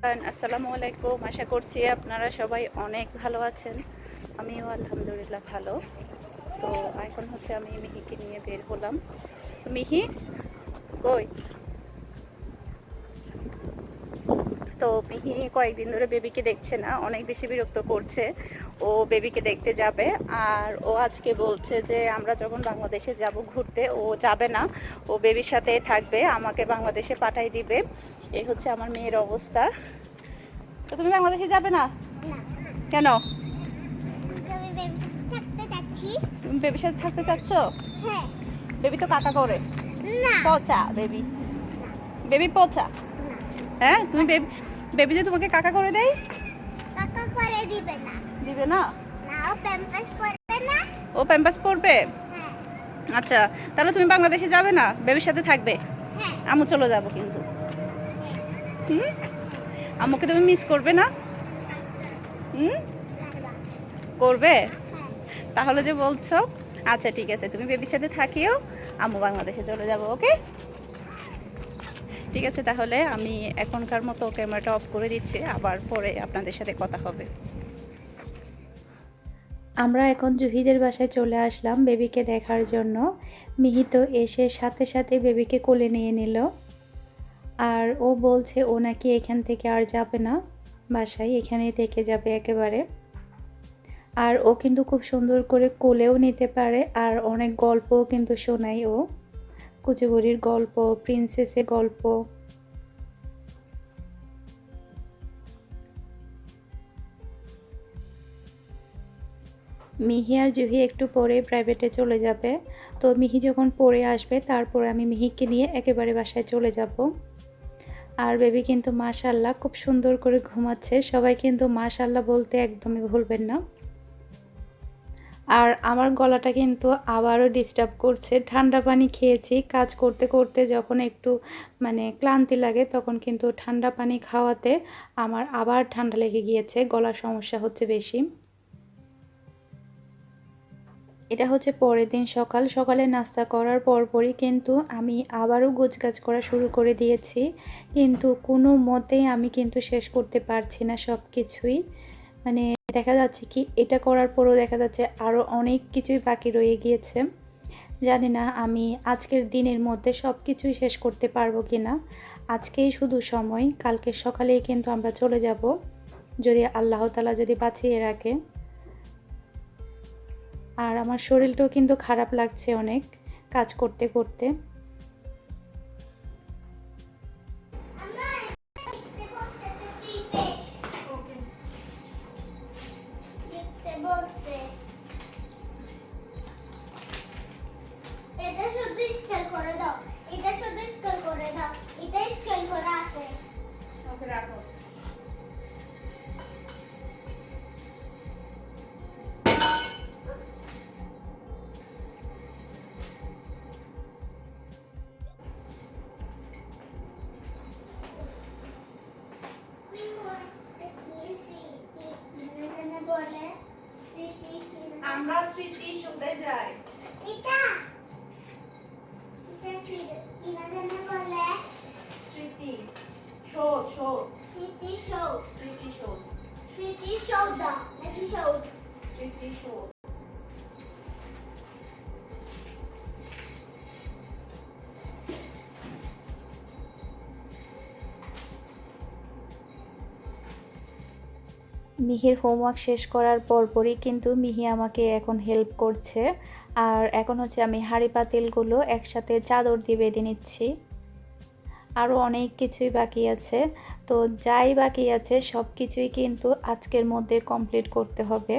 আসসালামু আলাইকুম। আশা করছি আপনারা সবাই অনেক ভালো আছেন। আমিও আলহামদুলিল্লাহ ভালো। তো এখন হচ্ছে আমি মিহিকে নিয়ে বের হলাম। মিহি, কই? তো মিহি কয়েকদিন ধরে বেবিকে দেখছে না, অনেক বেশি বিরক্ত করছে। ও বেবিকে দেখতে যাবে। আর ও আজকে বলছে যে, আমরা যখন বাংলাদেশে যাব ঘুরতে, ও যাবে না। ও বেবির সাথে থাকবে। আমাকে বাংলাদেশে পাঠাই দিবে। এই হচ্ছে আমার মেয়ের অবস্থা। তো তুমি বাংলাদেশে যাবে না? কেন? তুমি বেবির সাথে থাকতে চাচ্ছ? হ্যাঁ। বেবি তো কাকা করে। না। পচা বেবি বেবি পচা? হ্যাঁ? তুমি বেবি বেবি যে তোমাকে কাকা করে দেয়? কাকা করে দিবে না। দিবে না? ও প্যাম্পাস করবে না। ও প্যাম্পাস পড়বে হ্যাঁ। আচ্ছা তাহলে তুমি বাংলাদেশে যাবে না? বেবির সাথে থাকবে? হ্যাঁ। আমু চলে যাব কিন্তু। হুম আম্মুকে তুমি মিস করবে না? হুম? করবে? তাহলে যে বলছো। আচ্ছা ঠিক আছে, তুমি বেবির সাথে থাকিও, আম্মু বাংলাদেশে চলে যাব, ওকে? ঠিক আছে, তাহলে আমি এখনকার মতো ক্যামেরাটা অফ করে দিচ্ছি, আবার পরে আপনাদের সাথে কথা হবে। আমরা এখন জুহিদের বাসায় চলে আসলাম বেবিকে দেখার জন্য। মিহিত এসে সাথে সাথে বেবিকে কোলে নিয়ে নিল। আর ও বলছে, ও নাকি এখান থেকে আর যাবে না, বাসায়, এখানেই থেকে যাবে একেবারে। আর ও কিন্তু খুব সুন্দর করে কোলেও নিতে পারে, আর অনেক গল্পও কিন্তু শোনায় ও। কুচিবুড়ির গল্প, প্রিন্সেসের গল্প। মিহি আর জুহি একটু পরে প্রাইভেটে চলে যাবে। তো মিহি যখন পড়ে আসবে, তারপর আমি মিহিকে নিয়ে একেবারে বাসায় চলে যাব। আর বেবি কিন্তু মাশাল্লাহ খুব সুন্দর করে ঘুমাচ্ছে। সবাই কিন্তু মাশাল্লাহ বলতে একদমই ভুলবেন না। আর আমার গলাটা কিন্তু আবারও ডিস্টার্ব করছে। ঠান্ডা পানি খেয়েছি। কাজ করতে করতে যখন একটু মানে ক্লান্তি লাগে তখন কিন্তু ঠান্ডা পানি খাওয়াতে আমার আবার ঠান্ডা লেগে গিয়েছে। গলার সমস্যা হচ্ছে বেশি। এটা হচ্ছে পরের দিন সকাল। সকালে নাস্তা করার পরপরই কিন্তু আমি আবারও গোছগাছ করা শুরু করে দিয়েছি। কিন্তু কোনো মতেই আমি কিন্তু শেষ করতে পারছি না সব কিছুই মানে দেখা যাচ্ছে কি, এটা করার পরও দেখা যাচ্ছে আরও অনেক কিছুই বাকি রয়ে গিয়েছে। জানি না আমি আজকের দিনের মধ্যে সব কিছুই শেষ করতে পারব কি না আজকেই শুধু সময়, কালকে সকালেই কিন্তু আমরা চলে যাব। যদি আল্লাহ তালা যদি বাঁচিয়ে রাখে। আর আমার শরীরটাও কিন্তু খারাপ লাগছে অনেক কাজ করতে করতে। মিহির হোমওয়ার্ক শেষ করার পরপরই কিন্তু মিহি আমাকে এখন হেল্প করছে। আর এখন হচ্ছে আমি হাঁড়ি পাতিলগুলো একসাথে চাদর দিয়ে বেঁধে নিচ্ছি। আরও অনেক কিছুই বাকি আছে। তো যাই বাকি আছে সব কিছুই কিন্তু আজকের মধ্যে কমপ্লিট করতে হবে।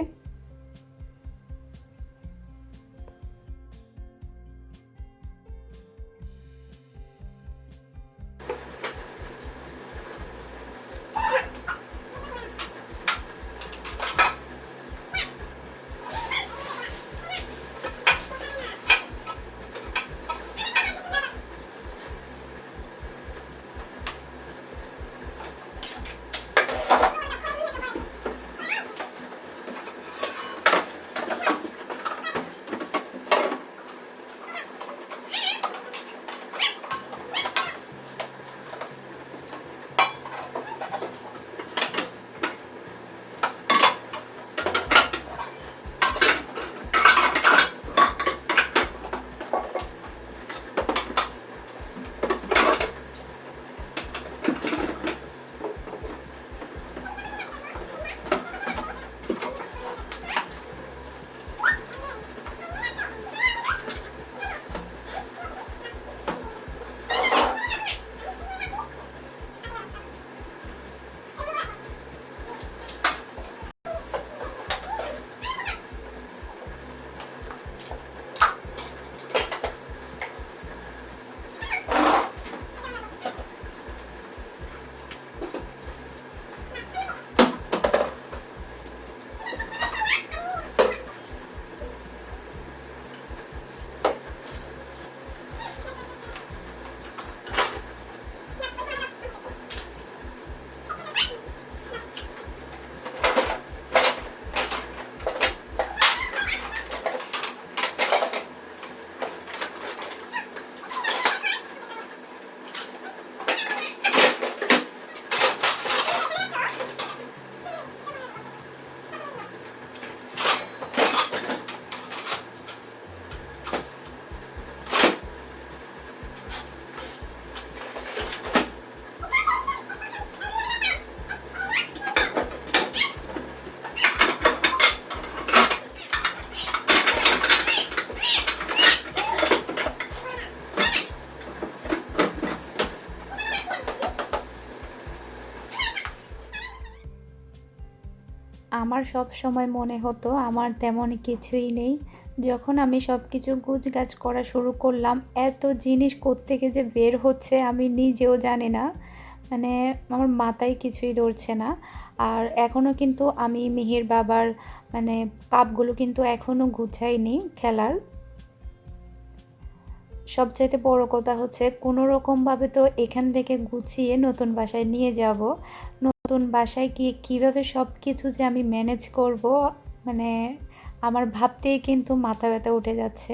আমার সব সময় মনে হতো আমার তেমন কিছুই নেই। যখন আমি সব কিছু গুছগাছ করা শুরু করলাম, এত জিনিস কোত্থেকে যে বের হচ্ছে আমি নিজেও জানি না। মানে আমার মাথায় কিছুই ধরছে না। আর এখনও কিন্তু আমি মিহির বাবার মানে কাপগুলো কিন্তু এখনও গুছাইনি খেলার। সবচাইতে বড় কথা হচ্ছে কোনো রকমভাবে তো এখান থেকে গুছিয়ে নতুন বাসায় নিয়ে যাব। নতুন বাসায় গিয়ে কীভাবে সব কিছু যে আমি ম্যানেজ করব মানে আমার ভাবতেই কিন্তু মাথা ব্যথা উঠে যাচ্ছে।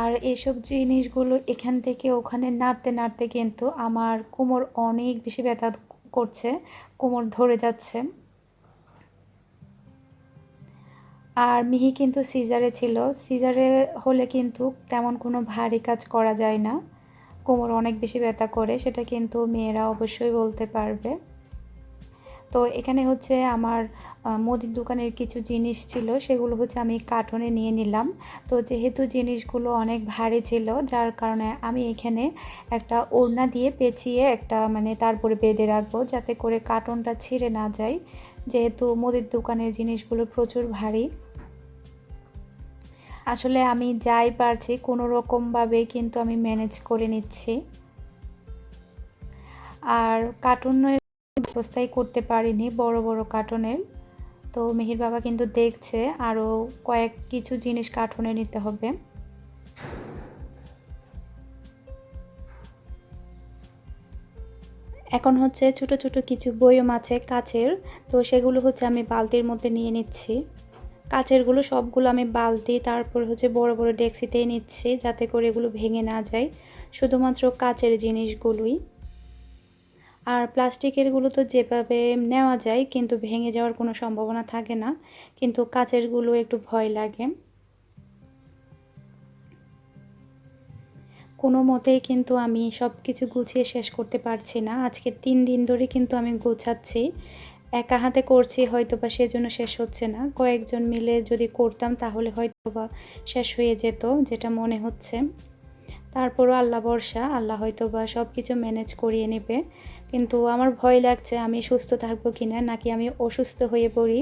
আর এসব জিনিসগুলো এখান থেকে ওখানে নাড়তে নাড়তে কিন্তু আমার কোমর অনেক বেশি ব্যথা করছে, কোমর ধরে যাচ্ছে। আর মিহি কিন্তু সিজারে ছিল। সিজারে হলে কিন্তু তেমন কোনো ভারী কাজ করা যায় না। কোমর অনেক বেশি ব্যথা করে, সেটা কিন্তু মেয়েরা অবশ্যই বলতে পারবে। তো এখানে হচ্ছে আমার মুদির দোকানের কিছু জিনিস ছিল, সেগুলো হচ্ছে আমি কার্টনে নিয়ে নিলাম। তো যেহেতু জিনিসগুলো অনেক ভারী ছিল, যার কারণে আমি এখানে একটা ওড়না দিয়ে পেঁচিয়ে একটা মানে তারপরে বেঁধে রাখব, যাতে করে কার্টনটা ছিঁড়ে না যায়। যেহেতু মুদির দোকানের জিনিসগুলো প্রচুর ভারী। আসলে আমি যাই পারছি, কোনো রকমভাবে কিন্তু আমি ম্যানেজ করে নিচ্ছি। আর কার্টুনের ব্যবস্থাই করতে পারিনি বড় বড় কার্টুনের তো মিহির বাবা কিন্তু দেখছে আরও কয়েক কিছু জিনিস কার্টুনে নিতে হবে। এখন হচ্ছে ছোট ছোট কিছু বয়ম আছে কাচের তো সেগুলো হচ্ছে আমি বালতির মধ্যে নিয়ে নিচ্ছি। কাচেরগুলো সবগুলো আমি বালতি, তারপর হচ্ছে বড় বড় ডেক্সিতেই নিচ্ছি যাতে করে এগুলো ভেঙে না যায়। শুধুমাত্র কাচের জিনিসগুলোই। আর প্লাস্টিকেরগুলো তো যেভাবে নেওয়া যায় কিন্তু ভেঙে যাওয়ার কোনো সম্ভাবনা থাকে না, কিন্তু কাচেরগুলো একটু ভয় লাগে। কোনো মতেই কিন্তু আমি সব কিছু গুছিয়ে শেষ করতে পারছি না। আজকে তিন দিন ধরে কিন্তু আমি গোছাচ্ছি। একা হাতে করছি হয়তো বা সেজন্য শেষ হচ্ছে না। কয়েকজন মিলে যদি করতাম তাহলে হয়তো বা শেষ হয়ে যেত, যেটা মনে হচ্ছে। তারপরও আল্লাহ ভরসা, আল্লাহ হয়তো বা সব কিছু ম্যানেজ করিয়ে নেবে। কিন্তু আমার ভয় লাগছে আমি সুস্থ থাকব কি না নাকি আমি অসুস্থ হয়ে পড়ি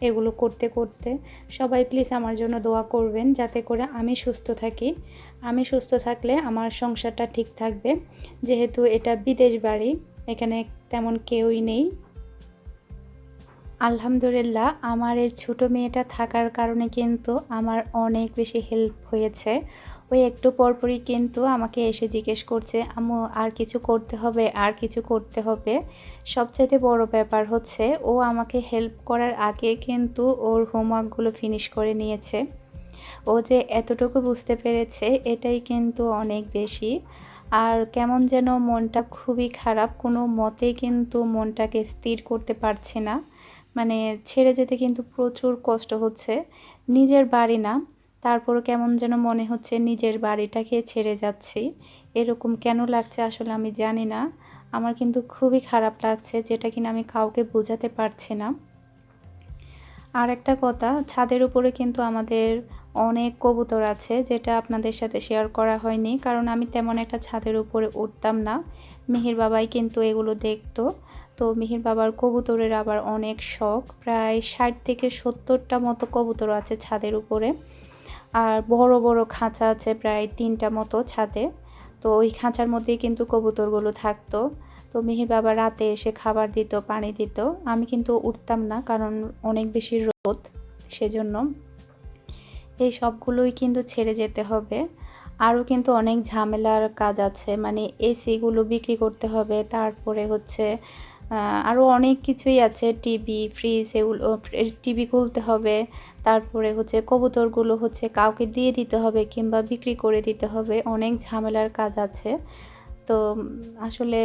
এগুলো করতে করতে। সবাই প্লিজ আমার জন্য দোয়া করবেন যাতে করে আমি সুস্থ থাকি। আমি সুস্থ থাকলে আমার সংসারটা ঠিক থাকবে। যেহেতু এটা বিদেশ বাড়ি, এখানে তেমন কেউই নেই। আলহামদুলিল্লাহ, আমার এই ছোটো মেয়েটা থাকার কারণে কিন্তু আমার অনেক বেশি হেল্প হয়েছে। ওই একটু পরপরই কিন্তু আমাকে এসে জিজ্ঞেস করছে, আম্মু, আর কিছু করতে হবে, আর কিছু করতে হবে? সবচাইতে বড় ব্যাপার হচ্ছে, ও আমাকে হেল্প করার আগে কিন্তু ওর হোমওয়ার্কগুলো ফিনিশ করে নিয়েছে। ও যে এতটুকু বুঝতে পেরেছে, এটাই কিন্তু অনেক বেশি। আর কেমন যেন মনটা খুবই খারাপ, কোনো মতেই কিন্তু মনটাকে স্থির করতে পারছে না। মানে ছেড়ে যেতে কিন্তু প্রচুর কষ্ট হচ্ছে। নিজের বাড়ি না তারপরও কেমন যেন মনে হচ্ছে নিজের বাড়িটাকে ছেড়ে যাচ্ছি। এরকম কেন লাগছে আসলে আমি জানি না। আমার কিন্তু খুবই খারাপ লাগছে যেটা কিনা আমি কাউকে বোঝাতে পারছি না। আর একটা কথা, ছাদের উপরে কিন্তু আমাদের অনেক কবুতর আছে যেটা আপনাদের সাথে শেয়ার করা হয়নি। কারণ আমি তেমন একটা ছাদের উপরে উঠতাম না। মিহির বাবাই কিন্তু এগুলো দেখতো। তো মিহির বাবার কবুতরের আবার অনেক শখ। প্রায় ষাট থেকে সত্তরটা মতো কবুতর আছে ছাদের উপরে। আর বড় বড় খাঁচা আছে প্রায় তিনটা মতো ছাদে। তো ওই খাঁচার মধ্যেই কিন্তু কবুতরগুলো থাকতো। তো মিহির বাবা রাতে এসে খাবার দিত, পানি দিত। আমি কিন্তু উঠতাম না কারণ অনেক বেশি রোদ, সেজন্য। এই সবগুলোই কিন্তু ছেড়ে যেতে হবে। আরও কিন্তু অনেক ঝামেলার কাজ আছে। মানে এসিগুলো বিক্রি করতে হবে, তারপরে হচ্ছে আরও অনেক কিছুই আছে। টিভি, ফ্রিজ, এগুলো টিভি খুলতে হবে। তারপরে হচ্ছে কবুতরগুলো হচ্ছে কাউকে দিয়ে দিতে হবে কিংবা বিক্রি করে দিতে হবে, অনেক ঝামেলার কাজ আছে। তো আসলে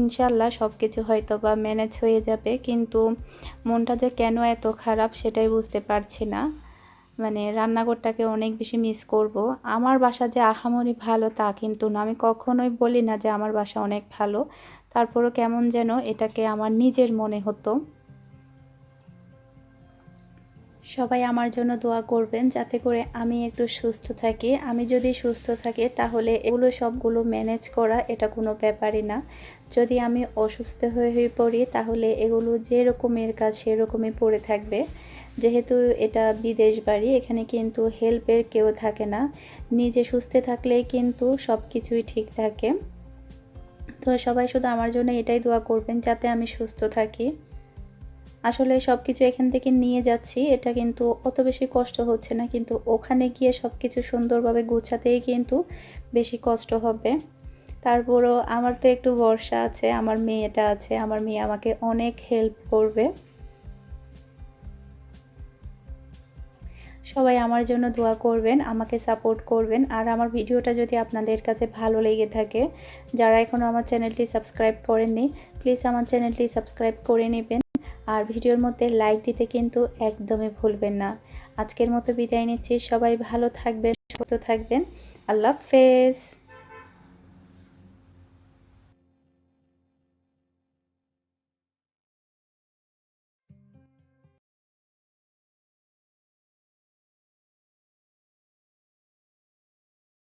ইনশাল্লাহ সব কিছু হয়তো বা ম্যানেজ হয়ে যাবে, কিন্তু মনটা যে কেন এত খারাপ সেটাই বুঝতে পারছি না। মানে রান্নাঘরটাকে অনেক বেশি মিস করব। আমার বাসা যে আহামরি ভালো তা কিন্তু না, আমি কখনোই বলি না যে আমার বাসা অনেক ভালো। তারপরও কেমন যেন এটাকে আমার নিজের মনে হতো। সবাই আমার জন্য দোয়া করবেন যাতে করে আমি একটু সুস্থ থাকি। আমি যদি সুস্থ থাকি তাহলে এগুলো সবগুলো ম্যানেজ করা এটা কোনো ব্যাপারই না। যদি আমি অসুস্থ হয়ে হয়ে পড়ি তাহলে এগুলো যেরকমের কাজ সেরকমই পড়ে থাকবে। যেহেতু এটা বিদেশ বাড়ি, এখানে কিন্তু হেল্পের কেউ থাকে না। নিজে সুস্থ থাকলেই কিন্তু সব কিছুই ঠিক থাকে। তো সবাই শুধু আমার জন্য এটাই দোয়া করবেন যাতে আমি সুস্থ থাকি। আসলে সব কিছু এখান থেকে নিয়ে যাচ্ছি, এটা কিন্তু অত বেশি কষ্ট হচ্ছে না, কিন্তু ওখানে গিয়ে সব কিছু সুন্দরভাবে গুছাতেই কিন্তু বেশি কষ্ট হবে। তারপরও আমার তো একটু ভরসা আছে, আমার মেয়েটা আছে, আমার মেয়ে আমাকে অনেক হেল্প করবে। সবাই আমার জন্য দোয়া করবেন, আমাকে সাপোর্ট করবেন, আর আমার ভিডিওটা যদি আপনাদের কাছে ভালো লেগে থাকে, যারা এখনও আমার চ্যানেলটি সাবস্ক্রাইব করেননি প্লিজ আমার চ্যানেলটি সাবস্ক্রাইব করে নেবেন। আর ভিডিওর মধ্যে লাইক দিতে কিন্তু একদমই ভুলবেন না। আজকের মতো বিদায় নিচ্ছি। সবাই ভালো থাকবেন, সুস্থ থাকবেন। আল্লাহ হাফেজ।